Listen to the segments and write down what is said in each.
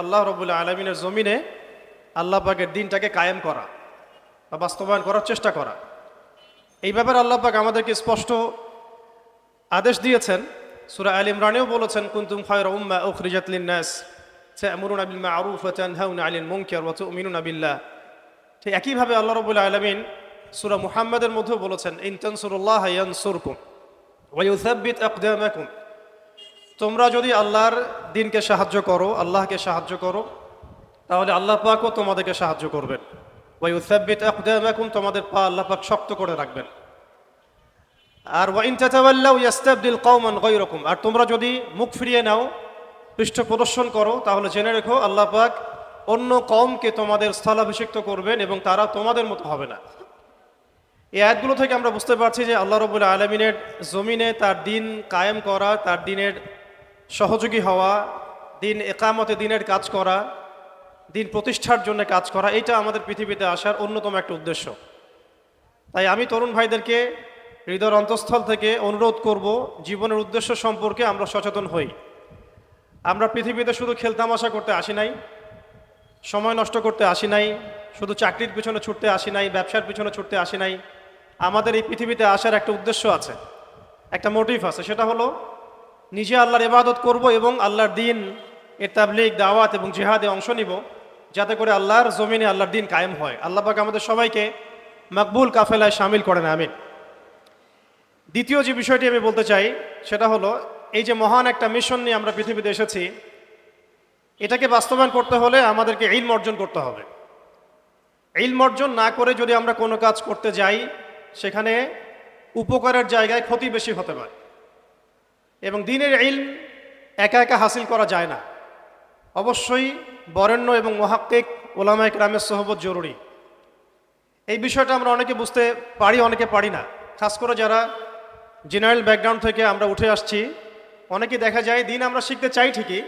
আল্লাহ রবুল্লা আলমিনের জমিনে আল্লাহ পাকের দিনটাকে কায়েম করা বা বাস্তবায়ন করার চেষ্টা করা। এই ব্যাপারে আল্লাহ পাক আমাদেরকে স্পষ্ট আদেশ দিয়েছেন। সুরা আল ইমরানেও বলেছেন, কুন্তুম খয়র উম্মা উখরিজাত লিন্নাস তা'মুরুনা বিল মা'রুফ ওয়া তানহাউনা 'আনিল মুনকার ওয়া ঠিক একইভাবে আল্লাহ রবুল আলমিন সুরা মুহাম্মাদের মধ্যেও বলেছেন, ইন তানসুরুল্লাহ ইয়ানসুরকুম ওয়া ইউসাব্বিত আকদামাকুম। তোমরা যদি আল্লাহর দিনকে সাহায্য করো, আল্লাহকে সাহায্য করো, তাহলে আল্লাহ পাকও তোমাদেরকে সাহায্য করবেন। ওই উসাব্বিত আকদামাকুম, তোমাদের পা আল্লাহ পাক শক্ত করে রাখবেন। আর ওয়াইন তাতাওয়াল্লাউ ইয়াস্তাবদিল কওমান গায়রাকুম, আর তোমরা যদি মুখ ফিরিয়ে নাও, পৃষ্ঠ প্রদর্শন করো, তাহলে জেনে রেখো আল্লাহ পাক অন্য কওমকে তোমাদের স্থলাভিষিক্ত করবেন এবং তারা তোমাদের মতো হবে না। এই আয়াতগুলো থেকে আমরা বুঝতে পারছি যে আল্লাহ রবুল্লা আলমিনের জমিনে তার দিন কায়েম করা, তার দিনের সহযোগী হওয়া, দিন একামতে দিনের কাজ করা, দিন প্রতিষ্ঠার জন্য কাজ করা এটা আমাদের পৃথিবীতে আসার অন্যতম একটা উদ্দেশ্য। তাই আমি তরুণ ভাইদেরকে হৃদয়ের অন্তঃস্থল থেকে অনুরোধ করব, জীবনের উদ্দেশ্য সম্পর্কে আমরা সচেতন হই। আমরা পৃথিবীতে শুধু খেলতামাশা করতে আসি নাই, সময় নষ্ট করতে আসি নাই, শুধু চাকরির পিছনে ছুটতে আসি নাই, ব্যবসার পিছনে ছুটতে আসি নাই। আমাদের এই পৃথিবীতে আসার একটা উদ্দেশ্য আছে, একটা মোটিভ আছে, সেটা হলো নিজে আল্লাহর ইবাদত করব এবং আল্লাহর দিন এর তাবলিগ, দাওয়াত এবং জিহাদে অংশ নিব, যাতে করে আল্লাহর জমিনে আল্লাহর দিন কায়েম হয়। আল্লাহ আমাদের সবাইকে মকবুল কাফেলায় সামিল করেন, আমিন। দ্বিতীয় যে বিষয়টি আমি বলতে চাই, সেটা হলো এই যে মহান একটা মিশন নিয়ে আমরা পৃথিবীতে এসেছি, এটাকে বাস্তবায়ন করতে হলে আমাদেরকে ইলম অর্জন করতে হবে। ইলম অর্জন না করে যদি আমরা কোনো কাজ করতে যাই, সেখানে উপকারের জায়গায় ক্ষতি বেশি হতে পারে। এবং দিনের ইলম একা একা হাসিল করা যায় না। অবশ্যই বরেণ্য এবং মহাক্কিক ওলামা একরামের সহবত জরুরি। এই বিষয়টা আমরা অনেকে বুঝতে পারি, অনেকে পারি না। খাস করে যারা জেনারেল ব্যাকগ্রাউন্ড থেকে আমরা উঠে আসছি, অনেকে দেখা যায় দিন আমরা শিখতে চাই ঠিকই,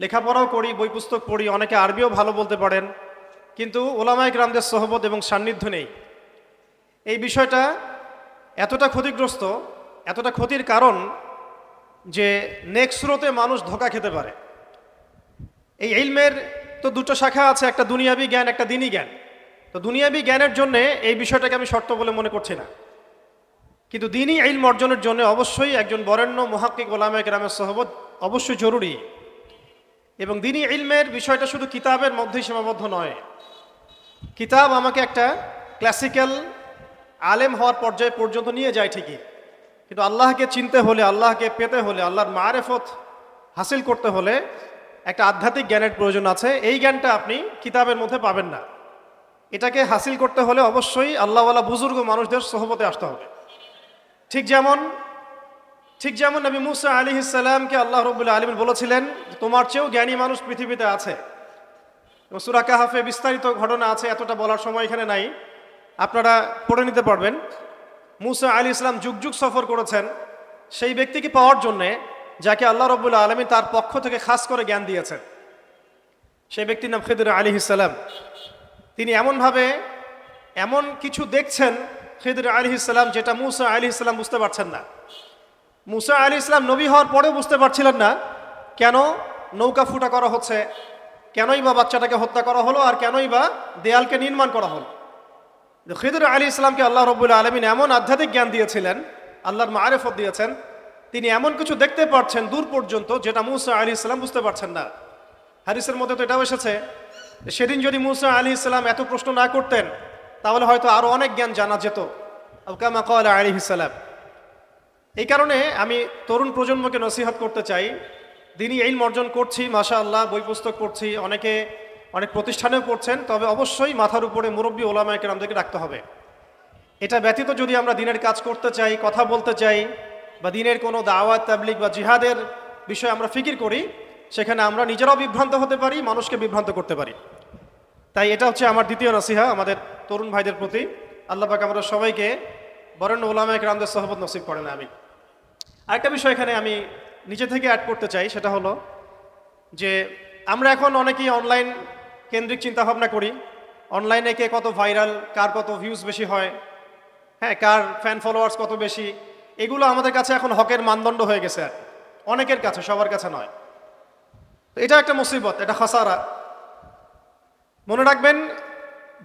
লেখাপড়াও করি, বই পুস্তক পড়ি, অনেকে আরবিও ভালো বলতে পারেন, কিন্তু ওলামায়ক রামদের সহবত এবং সান্নিধ্য নেই। এই বিষয়টা এতটা ক্ষতিগ্রস্ত, এতটা ক্ষতির কারণ যে নেক্সট স্রোতে মানুষ ধোকা খেতে পারে। এই ইলমের তো দুটো শাখা আছে, একটা দুনিয়াবি জ্ঞান, একটা দিনই জ্ঞান। তো দুনিয়াবি জ্ঞানের জন্য এই বিষয়টাকে আমি শর্ত বলে মনে করছি না। কিন্তু দিনই ইলম অর্জনের জন্য অবশ্যই একজন বরেণ্য মহাক্কিক ওলামা গ্রামের সহবত অবশ্যই জরুরি। এবং দিনই ইলমের বিষয়টা শুধু কিতাবের মধ্যেই সীমাবদ্ধ নয়। কিতাব আমাকে একটা ক্লাসিক্যাল আলেম হওয়ার পর্যায়ে পর্যন্ত নিয়ে যায় ঠিকই। কিন্তু আল্লাহকে চিনতে হলে, আল্লাহকে পেতে হলে, আল্লাহর মারেফত হাসিল করতে হলে একটা আধ্যাত্মিক জ্ঞানের প্রয়োজন আছে। এই জ্ঞানটা আপনি কিতাবের মধ্যে পাবেন না। এটাকে হাসিল করতে হলে অবশ্যই আল্লাহওয়ালা বুজুর্গ মানুষদের সহবতে আসতে হবে। ঠিক যেমন ঠিক যেমন নবী মুসা আলী ইসাল্লামকে আল্লাহ রবুল্লা আলমিন বলেছিলেন তোমার চেয়েও জ্ঞানী মানুষ পৃথিবীতে আছে। এবং সুরা কাহাফে বিস্তারিত ঘটনা আছে, এতটা বলার সময় এখানে নাই। আপনারা পড়ে নিতে পারবেন। মুসা আলী ইসলাম যুগ যুগ সফর করেছেন, সেই ব্যক্তিকে পাওয়ার জন্যে যাকে আল্লাহ রবুল্লা আলমী তার পক্ষ থেকে খাস করে জ্ঞান দিয়েছেন। সেই ব্যক্তির নাম খেদুর আলী ইসাল্লাম তিনি এমনভাবে এমন কিছু দেখছেন খেদুর আলী ইসলাম যেটা মুসা আলী ইসলাম বুঝতে পারছেন না। মুসা আলী ইসলাম নবী হওয়ার পরেও বুঝতে পারছিলেন না কেন নৌকা ফুটা করা হচ্ছে, কেনই বা বাচ্চাটাকে হত্যা করা হলো আর কেনই বা দেয়ালকে নির্মাণ করা হলো। খিদুর আলী ইসলামকে আল্লাহ রবুল্লা আলমিন এমন আধ্যাত্মিক জ্ঞান দিয়েছিলেন, আল্লাহর মারেফত দিয়েছেন, তিনি এমন কিছু দেখতে পারছেন দূর পর্যন্ত যেটা মুসা আলী ইসলাম বুঝতে পারছেন না। হারিসের মধ্যে তো এটাও এসেছে সেদিন যদি মুসা আলী ইসলাম এত প্রশ্ন না করতেন, তাহলে হয়তো আরও অনেক জ্ঞান জানা যেত। আবকামা কলা আলী ইসালাম এই কারণে আমি তরুণ প্রজন্মকে নসিহত করতে চাই। দিনই এই অর্জন করছি মাশা আল্লাহ বই পুস্তক পড়ছি, অনেকে অনেক প্রতিষ্ঠানেও পড়ছেন তবে অবশ্যই মাথার উপরে মুরব্বী ওলামায়কে আমাদেরকে রাখতে হবে। এটা ব্যতীত যদি আমরা দিনের কাজ করতে চাই, কথা বলতে চাই, বা দিনের কোনো দাওয়াত তাবলিক বা জিহাদের বিষয়ে আমরা ফিকির করি, সেখানে আমরা নিজেরাও বিভ্রান্ত হতে পারি, মানুষকে বিভ্রান্ত করতে পারি। তাই এটা হচ্ছে আমার দ্বিতীয় নসিহা আমাদের তরুণ ভাইদের প্রতি। আল্লাহ পাক আমরা সবাইকে বরেণ্য ওলামায়ক রামদের সহবত নসিব করেন আমি আরেকটা বিষয় এখানে আমি নিজে থেকে অ্যাড করতে চাই, সেটা হলো যে আমরা এখন অনেকেই অনলাইন কেন্দ্রিক চিন্তা ভাবনা করি। অনলাইনে কে কত ভাইরাল কার কত ভিউজ বেশি হয় হ্যাঁ কার ফ্যান ফলোয়ার্স কত বেশি, এগুলো আমাদের কাছে এখন হকের মানদণ্ড হয়ে গেছে আর অনেকের কাছে, সবার কাছে নয়। তো এটা একটা মুসিবত, এটা খাসারা। মনে রাখবেন,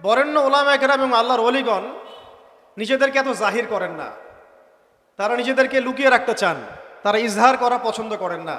বরেণ্য ওলামা একরাম এবং আল্লাহর অলিগণ নিজেদেরকে এত জাহির করেন না। তারা নিজেদেরকে লুকিয়ে রাখতে চান, তারা ইজহার করা পছন্দ করেন না।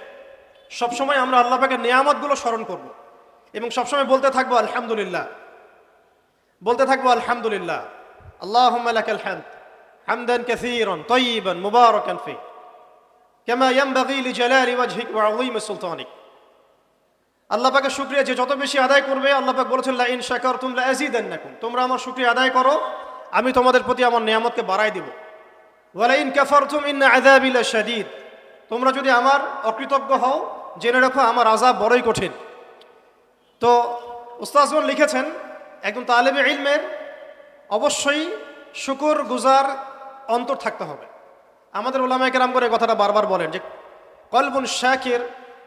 সবসময় আমরা আল্লাহ পাকের নিয়ামতগুলো স্মরণ করব। এবং সবসময় বলতে থাকব, আলহামদুলিল্লাহ। বলতে থাকব, আলহামদুলিল্লাহ। আল্লাহ হামদ। হামদান কাসীরান তাইয়িবান মুবারাকান ফি। কামা ইয়ানবাগি লিজালালি ওয়াজহিক ওয়া আযীম সুলতানিক। আল্লাহ পাকের শুকরিয়া যে যত বেশি আদায় করবে, আল্লাহ পাক বলেছেন, লা ইন শাকারতুম লা আযীদান্নাকুম। তোমরা আমার শুকরিয়া আদায় করো, আমি তোমাদের প্রতি আমার নিয়ামতকে বাড়াই দিব। ওয়ালা ইন কাফারতুম ইন্না আযাবি লাশাদীদ তোমরা যদি আমার অকৃতজ্ঞ হও জেনে রাখো, আমার আযাব বড়ই কঠিন। তো উস্তাজগণ লিখেছেন, একজন তালেবে ইলমের, অবশ্যই শুকুর গুজার অন্তর থাকতে হবে। আমাদের ওলামায় কেরাম করে কথাটা বারবার বলেন যে, কলবুন শাকের,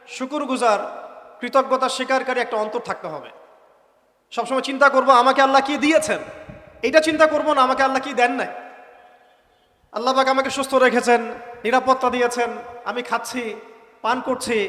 শুকুর গুজার, কৃতজ্ঞতা স্বীকারকারী একটা অন্তর থাকতে হবে। সবসময় চিন্তা করব, আমাকে আল্লাহ কি দিয়েছেন? এটা চিন্তা করব না, আমাকে আল্লাহ কি দেন নাই? আল্লাহ পাক আমাকে সুস্থ রেখেছেন, নিরাপত্তা দিয়েছেন, আমি খাচ্ছি, পান করছি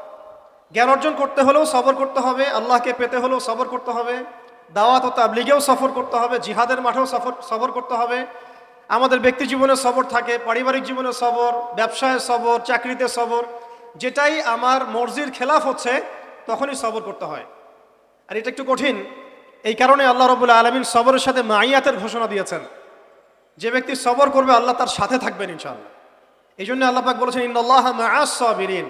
জ্ঞান অর্জন করতে হলেও সবর করতে হবে, আল্লাহকে পেতে হলেও সবর করতে হবে, দাওয়াত ও তাবলিগেও সফর করতে হবে, জিহাদের মাঠেও সফর, সবর করতে হবে। আমাদের ব্যক্তি জীবনে সবর থাকে, পারিবারিক জীবনে সবর, ব্যবসায় সবর, চাকরিতে সবর, যেটাই আমার মর্জির খেলাফ হচ্ছে, তখনই সবর করতে হয়। আর এটা একটু কঠিন, এই কারণে আল্লাহ রবুল্লা আলমিন সবরের সাথে মাইয়াতের ঘোষণা দিয়েছেন। যে ব্যক্তি সবর করবে, আল্লাহ তার সাথে থাকবেন ইনশাআল্লাহ। এই জন্য আল্লাহ পাক বলেছেন ইন্নআল্লাহ মাআস-সাবিরিন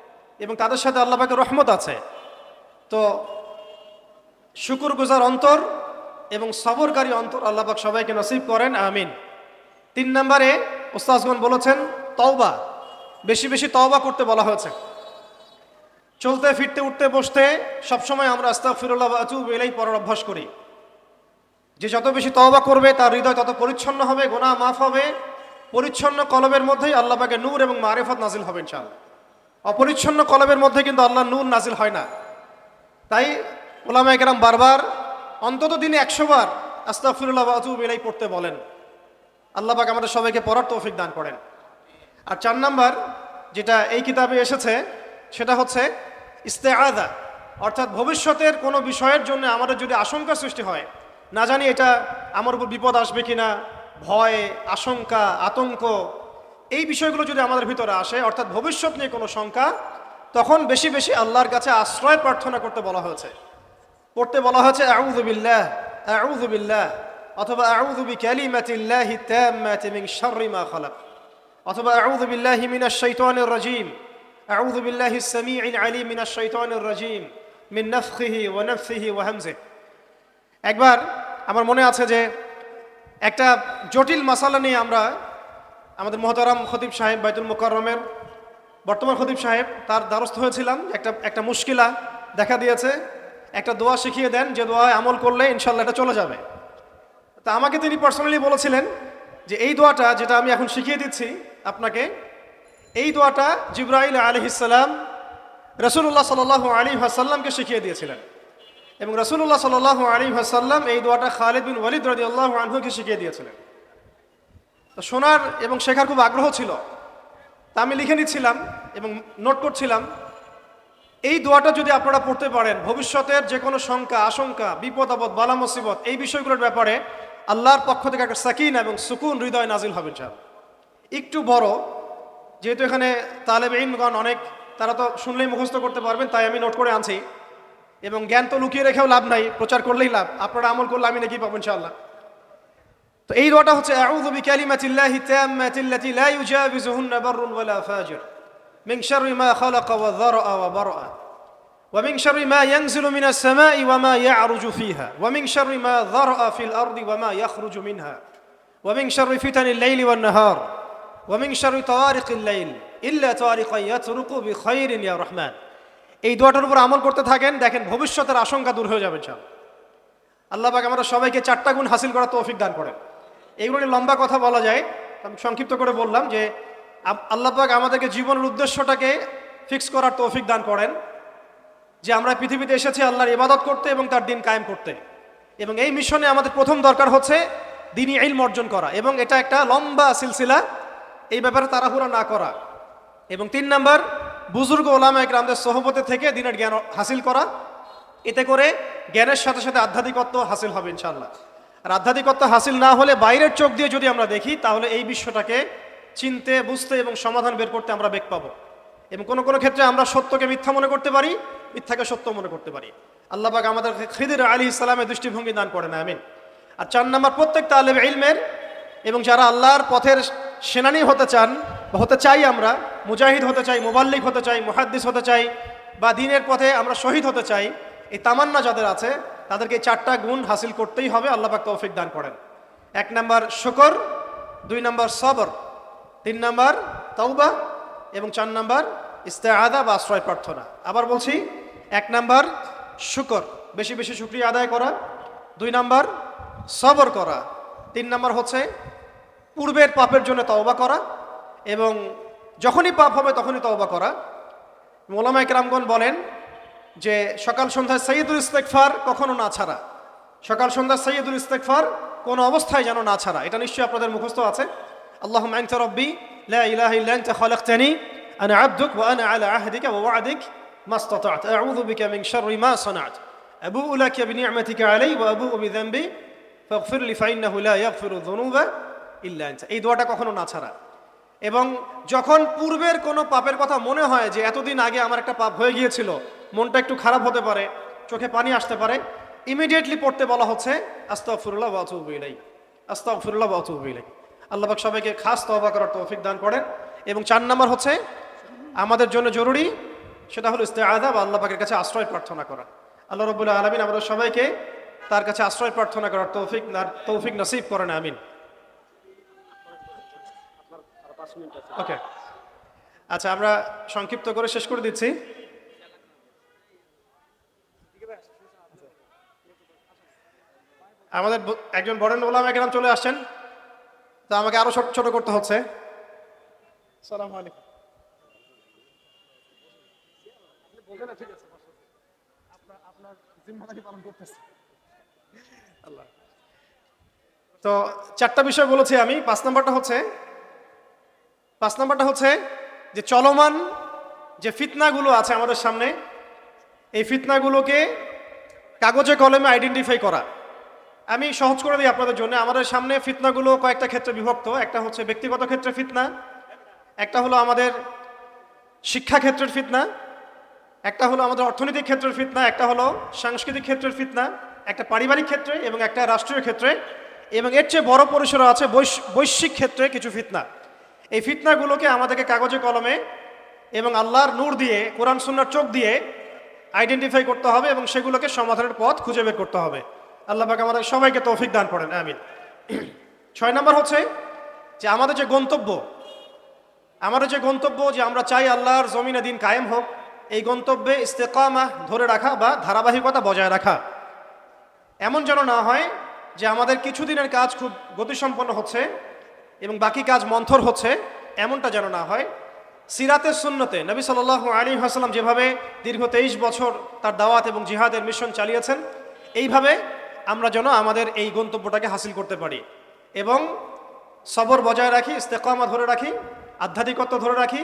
এবং তাদের সাথে আল্লাহ পাকের রহমত আছে। তো শুকুর গুজার অন্তর এবং সবরকারী অন্তর আল্লাহ পাক সবাইকে নসিব করেন, আমিন। তিন নম্বরে ওস্তাজগণ বলেছেন, তওবা, বেশি বেশি তওবা করতে বলা হয়েছে। চলতে, ফিরতে, উঠতে, বসতে সবসময় আমরা আস্তাগফিরুল্লাহ ওয়া আতুবু ইলাইহি পড়ার অভ্যাস করি। যে যত বেশি তওবা করবে, তার হৃদয় তত পরিচ্ছন্ন হবে গোনা মাফ হবে। পরিচ্ছন্ন কলবের মধ্যেই আল্লাহ পাকে নূর এবং মারিফত নাজিল হবে, ইনশাআল্লাহ। অপরিচ্ছন্ন কলমের মধ্যে কিন্তু আল্লাহ নূর নাজিল হয় না। তাই ওলামা একরাম বারবার অন্তত দিনে একশো বার আস্তাফিরুল্লাহ আজুব এলাই পড়তে বলেন। আল্লাহ পাক আমাদের সবাইকে পড়ার তৌফিক দান করেন। আর চার নাম্বার যেটা এই কিতাবে এসেছে, সেটা হচ্ছে ইস্তেআদা অর্থাৎ ভবিষ্যতের কোনো বিষয়ের জন্য আমাদের যদি আশঙ্কা সৃষ্টি হয়, না জানি এটা আমার উপর বিপদ আসবে কিনা, ভয়, আশঙ্কা, আতঙ্ক এই বিষয়গুলো যদি আমাদের ভিতরে আসে, অর্থাৎ ভবিষ্যৎ নিয়ে কোনো শঙ্কা, তখন বেশি বেশি আল্লাহর কাছে আশ্রয় প্রার্থনা করতে বলা হয়েছে। পড়তে বলা হয়েছে, আউযু বিল্লাহ আউযু বিল্লাহ অথবা, আউযু বিকালিমাতিল্লাহি তাম্মাতি মিন শাররি মা খালাক অথবা, আউযু বিল্লাহি মিনাশ শাইতানির রাজীম আউযু বিল্লাহি সামিউল আলিম মিনাশ শাইতানির রাজীম মিন নাফখিহি ওয়া নাফসিহি ওয়া হামজিহি একবার আমার মনে আছে যে একটা জটিল মাসালা নিয়ে আমরা আমাদের মহতারাম খতিব সাহেব বাইতুল মোকাররমের বর্তমান খতিব সাহেব, তার দ্বারস্থ হয়েছিলাম। একটা একটা মুশকিলা দেখা দিয়েছে। একটা দোয়া শিখিয়ে দেন, যে দোয়ায় আমল করলে ইনশাল্লাহ এটা চলে যাবে। তা আমাকে তিনি পার্সোনালি বলেছিলেন যে এই দোয়াটা যেটা আমি এখন শিখিয়ে দিচ্ছি আপনাকে, এই দোয়াটা জিব্রাইল আলহিসাল্লাম রসুল্লাহ সাল আলী হাসাল্লামকে শিখিয়ে দিয়েছিলেন। এবং রসুল্লাহ সাল আলী হাসাল্লাম এই দোয়াটা খালিদ বিন ওয়ালিদ রদি আল্লাহ আনহুকে শিখিয়ে দিয়েছিলেন। শোনার এবং শেখার খুব আগ্রহ ছিল। তা আমি লিখে নিচ্ছিলাম এবং নোট করছিলাম, এই দোয়াটা যদি আপনারা পড়তে পারেন, ভবিষ্যতের যে কোনো শঙ্কা, আশঙ্কা, বিপদ, আপদ, বালা, মুসিবত, এই বিষয়গুলোর ব্যাপারে আল্লাহর পক্ষ থেকে একটা সাকিন এবং সুকুন হৃদয় নাজিল হবেন সাহেব একটু বড়, যেহেতু এখানে তালেব ইনগণ অনেক, তারা তো শুনলেই মুখস্থ করতে পারবেন, তাই আমি নোট করে আনছি। এবং জ্ঞান তো লুকিয়ে রেখেও লাভ নাই, প্রচার করলেই লাভ। আপনারা আমল করলে আমি নাকি পাবো ইনশাআল্লাহ। তো এই দোয়াটা হচ্ছে আউযু বিকালিমাতিল্লাহি তাম্মাতিল্লাতি লা ইউজাবিজুহুন্না বাররুন ওয়ালা ফাজির মিন শাররি মা খালাকা ওয়া যারআ ওয়া বারআ ومن شر ما ينزل من السماء وما يعرج فيها ومن شر ما ذرأ في الأرض وما يخرج منها ومن شر فتن الليل والنهار ومن شر طوارق الليل إلا طارقا يطرق بخير يا رحمن এই দোয়াটার উপর আমল করতে থাকেন দেখেন ভবিষ্যতের আশঙ্কা দূর হয়ে যাবে চাল আল্লাহ পাক আমরা সবাইকে চারটা গুণ হাসিল করার তৌফিক দান করেন এইগুলো নিয়ে লম্বা কথা বলা যায়। আমি সংক্ষিপ্ত করে বললাম যে, আপ- আল্লাহ পাক আমাদেরকে জীবনের উদ্দেশ্যটাকে ফিক্স করার তৌফিক দান করেন যে আমরা পৃথিবীতে এসেছি আল্লাহর ইবাদত করতে এবং তার দিন কায়েম করতে। এবং এই মিশনে আমাদের প্রথম দরকার হচ্ছে দিনই ইলম অর্জন করা এবং এটা একটা লম্বা সিলসিলা, এই ব্যাপারে তাড়াহুড়া না করা। এবং তিন নাম্বার, বুজুর্গ ওলামা একরামদের সহবতে থেকে দিনের জ্ঞান হাসিল করা। এতে করে জ্ঞানের সাথে সাথে আধ্যাত্মিকত্ব হাসিল হবে ইনশাল্লাহ আর আধ্যাত্মিকত্ব হাসিল না হলে বাইরের চোখ দিয়ে যদি আমরা দেখি, তাহলে এই বিশ্বটাকে চিনতে, বুঝতে এবং সমাধান বের করতে আমরা বেগ পাবো। এবং কোনো কোনো ক্ষেত্রে আমরা সত্যকে মিথ্যা মনে করতে পারি, মিথ্যাকে সত্য মনে করতে পারি। আল্লাহ পাক আমাদের খিদির আলী ইসলামের দৃষ্টিভঙ্গি দান করেন, আমিন। আর চার নাম্বার প্রত্যেক তালেব ইলমের এবং যারা আল্লাহর পথের সেনানি হতে চান বা হতে চাই আমরা, মুজাহিদ হতে চাই, মোবাল্লিক হতে চাই, মুহাদ্দিস হতে চাই বা দিনের পথে আমরা শহীদ হতে চাই, এই তামান্না যাদের আছে তাদেরকে চারটা গুণ হাসিল করতেই হবে, আল্লাহ পাক তৌফিক দান করেন। এক নাম্বার শুকর, দুই নাম্বার সবর, তিন নাম্বার তৌবা এবং চার নাম্বার ইস্তেআদা বা আশ্রয় প্রার্থনা। আবার বলছি, এক নাম্বার শুকর, বেশি বেশি শুক্রিয়া আদায় করা, দুই নাম্বার সবর করা, তিন নাম্বার হচ্ছে পূর্বের পাপের জন্য তওবা করা, এবং যখনই পাপ হবে তখনই তওবা করা। মোলামা একরামগণ বলেন যে সকাল সন্ধ্যায় সৈয়দুল ইস্তেকফার কখনো না ছাড়া। সকাল সন্ধ্যায় সৈয়দুল ইস্তেকফার কোনো অবস্থায় যেন না ছাড়া। এটা নিশ্চয়ই আপনাদের মুখস্থ আছে। আল্লাহ মাইনতা রব্বি লাখানি আনা আব্দুক ওয়া আনা আলা আহদিকা ওয়া আদিক মাস্তাতাত। আউযু বিকা মিন শাররি মা সানাত। আবু লাকা বিনিআমাতিকা আলাই ওয়া আবু বিযামবি, ফাগফির লি ফাইন্নাহু লা ইয়াগফিরু যুনুবা ইল্লা আনতা। এই দোয়াটা কখনো না ছাড়া। এবং যখন পূর্বের কোনো পাপের কথা মনে হয় যে এতদিন আগে আমার একটা পাপ হয়ে গিয়েছিল মনটা একটু খারাপ হতে পারে, চোখে পানি আসতে পারে ইমিডিয়েটলি পড়তে বলা হচ্ছে, আস্তাগফিরুল্লাহ ওয়া আতুবু ইলাইহি, আস্তাগফিরুল্লাহ ওয়া আতুবু ইলাইহি। আল্লাহ পাক সবাইকে খাস তওবা করার তৌফিক দান করেন। এবং চার নাম্বার হচ্ছে, আমাদের জন্য জরুরি, সেটা হলো ইস্তেআদা বা আল্লাহ পাকের কাছে আশ্রয় প্রার্থনা করা। আল্লাহ রবুল্লাহ আলমিন আমাদের সবাইকে তার কাছে আশ্রয় প্রার্থনা করার তৌফিক তৌফিক নসিব করেন, আমিন। ওকে আচ্ছা আমরা সংক্ষিপ্ত করে শেষ করে দিচ্ছি। আমাদের একজন বরেন ওলামা একরাম চলে আসছেন। তো আমাকে আরও ছোট ছোট করতে হচ্ছে। সালাম আলাইকুম। আল্লাহ। তো চারটা বিষয় বলেছি আমি। পাঁচ নাম্বারটা হচ্ছে পাঁচ নাম্বারটা হচ্ছে যে চলমান যে ফিতনাগুলো আছে আমাদের সামনে এই ফিতনাগুলোকে কাগজে কলমে আইডেন্টিফাই করা। আমি সহজ করে দিই আপনাদের জন্য। আমাদের সামনে ফিতনাগুলো কয়েকটা ক্ষেত্রে বিভক্ত। একটা হচ্ছে ব্যক্তিগত ক্ষেত্রে ফিতনা, একটা হলো আমাদের শিক্ষা ক্ষেত্রের ফিতনা, একটা হলো আমাদের অর্থনৈতিক ক্ষেত্রের ফিতনা, একটা হলো সাংস্কৃতিক ক্ষেত্রের ফিতনা, একটা পারিবারিক ক্ষেত্রে এবং একটা রাষ্ট্রীয় ক্ষেত্রে। এবং এর চেয়ে বড় পরিসরে আছে বৈশ- বৈশ্বিক ক্ষেত্রে কিছু ফিতনা। এই ফিতনাগুলোকে আমাদেরকে কাগজে কলমে এবং আল্লাহর নূর দিয়ে, কোরআন, সুন্নার চোখ দিয়ে আইডেন্টিফাই করতে হবে এবং সেগুলোকে সমাধানের পথ খুঁজে বের করতে হবে। আল্লাহ পাক আমাদের সবাইকে তৌফিক দান করেন, আমিন। ছয় নম্বর হচ্ছে যে আমাদের যে গন্তব্য, আমাদের যে গন্তব্য যে আমরা চাই আল্লাহর জমিনে দিন কায়েম হোক, এই গন্তব্যে ইস্তেকামা ধরে রাখা বা ধারাবাহিকতা বজায় রাখা। এমন যেন না হয় যে আমাদের কিছুদিনের কাজ খুব গতিসম্পন্ন হচ্ছে এবং বাকি কাজ মন্থর হচ্ছে, এমনটা যেন না হয়। সিরাতের সুন্নতে নবী সাল আলী হাসলাম যেভাবে দীর্ঘ তেইশ বছর তার দাওয়াত এবং জিহাদের মিশন চালিয়েছেন, এইভাবে আমরা যেন আমাদের এই গন্তব্যটাকে হাসিল করতে পারি। এবং সবর বজায় রাখি, ইস্তেকামা ধরে রাখি, আধ্যাত্মিকত্ব ধরে রাখি,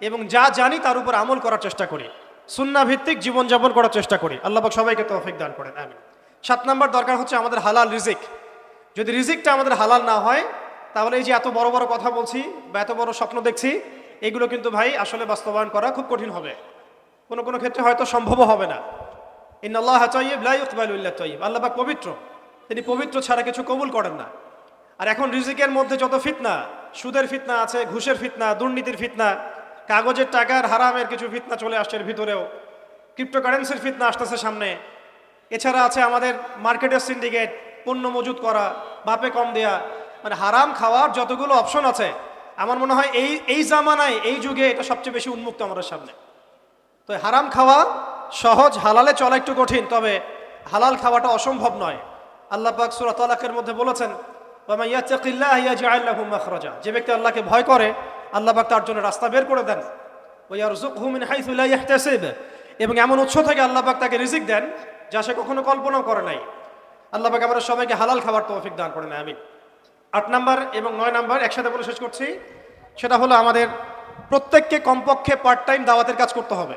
এবং যা জানি তার উপর আমল করার চেষ্টা করি। সুন্না ভিত্তিক জীবনযাপন করার চেষ্টা করি। আল্লাহ পাক সবাইকে তৌফিক দান করেন আমি সাত নাম্বার দরকার হচ্ছে আমাদের হালাল রিজিক। যদি রিজিকটা আমাদের হালাল না হয়, তাহলে এই যে এত বড় বড় কথা বলছি বা এত বড় স্বপ্ন দেখছি, এগুলো কিন্তু ভাই আসলে বাস্তবায়ন করা খুব কঠিন হবে। কোনো কোনো ক্ষেত্রে হয়তো সম্ভবও হবে না। ইন্নআল্লাহ তৈব লাই ইকবালুল্লাহ তৈব আল্লাহ পবিত্র। তিনি পবিত্র ছাড়া কিছু কবুল করেন না। আর এখন রিজিকের মধ্যে যত ফিতনা, সুদের ফিতনা আছে, ঘুষের ফিতনা, দুর্নীতির ফিতনা, কাগজের টাকার হারামের কিছু ফিতনা চলে আসছে এর ভিতরেও, ক্রিপ্টোকারেন্সির ফিতনা আসতেছে সামনে। এছাড়া আছে আমাদের মার্কেটের সিন্ডিকেট, পণ্য মজুত করা, বাপে কম দেয়া। মানে হারাম খাওয়ার যতগুলো অপশন আছে, আমার মনে হয় এই এই জামানায়, এই যুগে এটা সবচেয়ে বেশি উন্মুক্ত আমাদের সামনে। তো হারাম খাওয়া সহজ হালালে চলা একটু কঠিন, তবে হালাল খাওয়াটা অসম্ভব নয়। আল্লাহ পাক সূরা তালাকের মধ্যে বলেছেন যে ব্যক্তি আল্লাহকে ভয় করে, আল্লাহ পাক তার জন্য রাস্তা বের করে দেন। এবং এমন উৎস থেকে আল্লাহ পাক তাকে রিজিক দেন, যা সে কখনো কল্পনাও করে নাই। আল্লাহ পাক আমরা সবাইকে হালাল খাবার তৌফিক দান করেন আমি আট নাম্বার এবং নয় নাম্বার একসাথে বলে শেষ করছি, সেটা হলো আমাদের প্রত্যেককে কমপক্ষে পার্ট টাইম দাওয়াতের কাজ করতে হবে।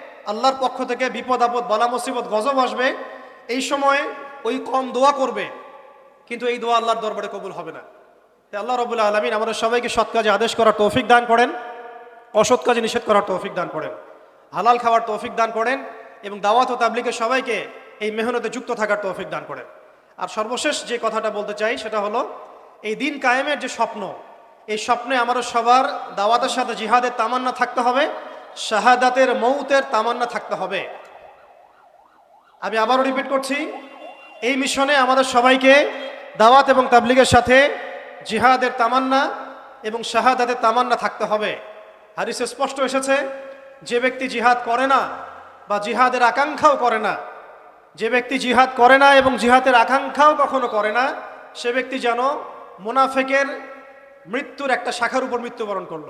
আল্লাহর পক্ষ থেকে বিপদ, আপদ, বালা, মুসিবত, গজব আসবে, এই সময় ওই কম দোয়া করবে, কিন্তু এই দোয়া আল্লাহর দরবারে কবুল হবে না। আল্লাহ রবুল্লা আলমিন, আমাদের সবাইকে সৎ কাজে আদেশ করার তৌফিক দান করেন, অসৎ কাজে নিষেধ করার তৌফিক দান করেন, হালাল খাওয়ার তৌফিক দান করেন এবং দাওয়াত ও তাবলিকে সবাইকে এই মেহনতে যুক্ত থাকার তৌফিক দান করেন। আর সর্বশেষ যে কথাটা বলতে চাই সেটা হলো, এই দিন কায়েমের যে স্বপ্ন, এই স্বপ্নে আমাদের সবার দাওয়াতের সাথে জিহাদের তামান্না থাকতে হবে শাহাদাতের মৌতের তামান্না থাকতে হবে। আমি আবারও রিপিট করছি, এই মিশনে আমাদের সবাইকে দাওয়াত এবং তাবলিগের সাথে জিহাদের তামান্না এবং শাহাদাতের তামান্না থাকতে হবে। হারিসে স্পষ্ট এসেছে, যে ব্যক্তি জিহাদ করে না বা জিহাদের আকাঙ্ক্ষাও করে না, যে ব্যক্তি জিহাদ করে না এবং জিহাদের আকাঙ্ক্ষাও কখনো করে না, সে ব্যক্তি যেন মোনাফেকের মৃত্যুর একটা শাখার উপর মৃত্যুবরণ করল।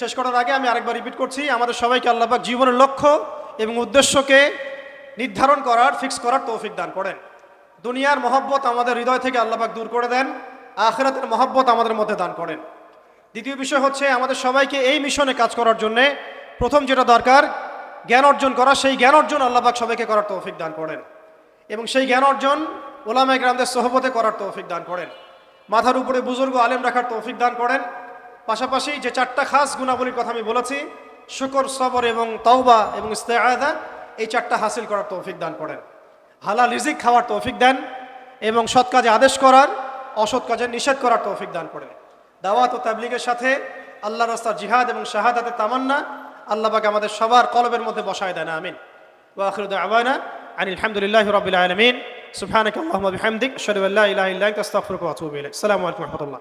শেষ করার আগে আমি আরেকবার রিপিট করছি, আমাদের সবাইকে আল্লাহবাক জীবনের লক্ষ্য এবং উদ্দেশ্যকে নির্ধারণ করার ফিক্স করার তৌফিক দান করেন। দুনিয়ার মহব্বত আমাদের হৃদয় থেকে আল্লাহবাক দূর করে দেন, আখেরাতের মহব্বত আমাদের মধ্যে দান করেন। দ্বিতীয় বিষয় হচ্ছে আমাদের সবাইকে এই মিশনে কাজ করার জন্যে প্রথম যেটা দরকার, জ্ঞান অর্জন করা, সেই জ্ঞান অর্জন আল্লাহবাক সবাইকে করার তৌফিক দান করেন। এবং সেই জ্ঞান অর্জন ওলামা গ্রামদের সহবতে করার তৌফিক দান করেন। মাথার উপরে বুজুর্গ আলেম রাখার তৌফিক দান করেন। পাশাপাশি যে চারটা খাস গুণাবলীর কথা আমি বলেছি, শুকর, সবর এবং তওবা এবং ইস্তেআদা এই চারটা হাসিল করার তৌফিক দান করেন। হালাল রিজিক খাওয়ার তৌফিক দেন এবং সৎ কাজে আদেশ করার, অসৎ কাজে নিষেধ করার তৌফিক দান করেন। দাওয়াত ও তাবলিগের সাথে আল্লাহ রাস্তার জিহাদ এবং শাহাদাতের তামান্না আল্লাহ পাক আমাদের সবার কলবের মধ্যে বসায় দেন, আমিন। ওয়াখির দাওয়ানা আনিল আলহামদুলিল্লাহ রাব্বিল আলামিন। আতুবু ইলাইক। আসসালামু আলাইকুম রাহমাতুল্লাহ।